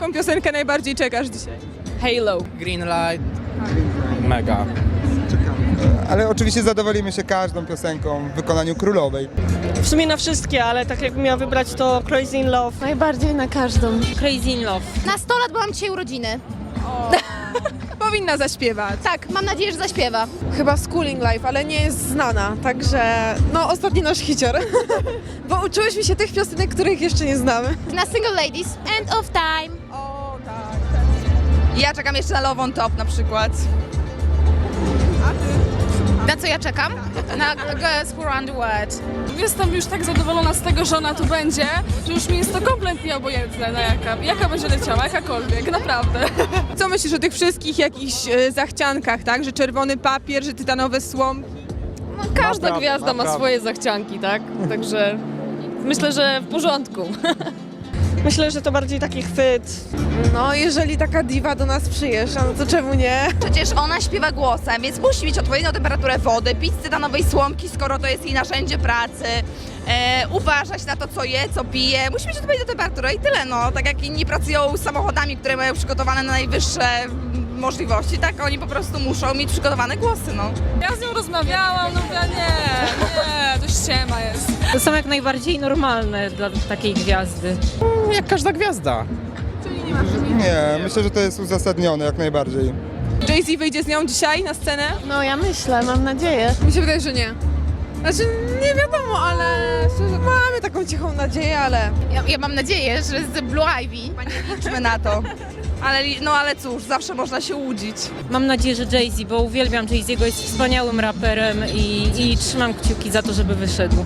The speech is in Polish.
jaką piosenkę najbardziej czekasz dzisiaj? Halo. Green light. Mega. Ale oczywiście zadowolimy się każdą piosenką w wykonaniu królowej. W sumie na wszystkie, ale tak jakbym miała wybrać to Crazy in Love. Najbardziej na każdą. Crazy in Love. Na 100 lat, bo mam dzisiaj urodziny. Powinna zaśpiewać. Tak, mam nadzieję, że zaśpiewa. Chyba Schooling Life, ale nie jest znana, także no ostatni nasz hicior. Bo uczyłyśmy się tych piosenek, których jeszcze nie znamy. Na Single Ladies. End of time. Ja czekam jeszcze na Love on Top na przykład. Na co ja czekam? Na Girls Who Run the World. Jestem już tak zadowolona z tego, że ona tu będzie, że już mi jest to kompletnie obojętne, na jaka, jaka będzie leciała, jakakolwiek, naprawdę. Co myślisz o tych wszystkich jakichś e, zachciankach, tak? Że czerwony papier, że tytanowe słomki. Każda Naprawdę, gwiazda ma naprawdę. swoje zachcianki, tak? Także myślę, że w porządku. Myślę, że to bardziej taki chwyt. No jeżeli taka diwa do nas przyjeżdża, no to czemu nie? Przecież ona śpiewa głosem, więc musi mieć odpowiednią temperaturę wody, pić z tytanowej słomki, skoro to jest jej narzędzie pracy. E, uważać na to, co je, co pije. Musi mieć odpowiednią temperaturę i tyle, no. Tak jak inni pracują z samochodami, które mają przygotowane na najwyższe możliwości, tak oni po prostu muszą mieć przygotowane głosy, no. Ja z nią rozmawiałam, no mówię, nie, nie, to ściema jest. To są jak najbardziej normalne dla takiej gwiazdy. Jak każda gwiazda. Nie, myślę, że to jest uzasadnione jak najbardziej. Jay-Z wyjdzie z nią dzisiaj na scenę? No ja myślę, mam nadzieję. Mi się wydaje, że nie. Znaczy nie wiadomo, ale szczerze, mamy taką cichą nadzieję, ale Ja, ja mam nadzieję, że z Blue Ivy. Nie liczmy na to. Ale, no ale cóż, zawsze można się łudzić. Mam nadzieję, że Jay-Z, bo uwielbiam Jay-Z'ego, jest wspaniałym raperem i, i trzymam kciuki za to, żeby wyszedł.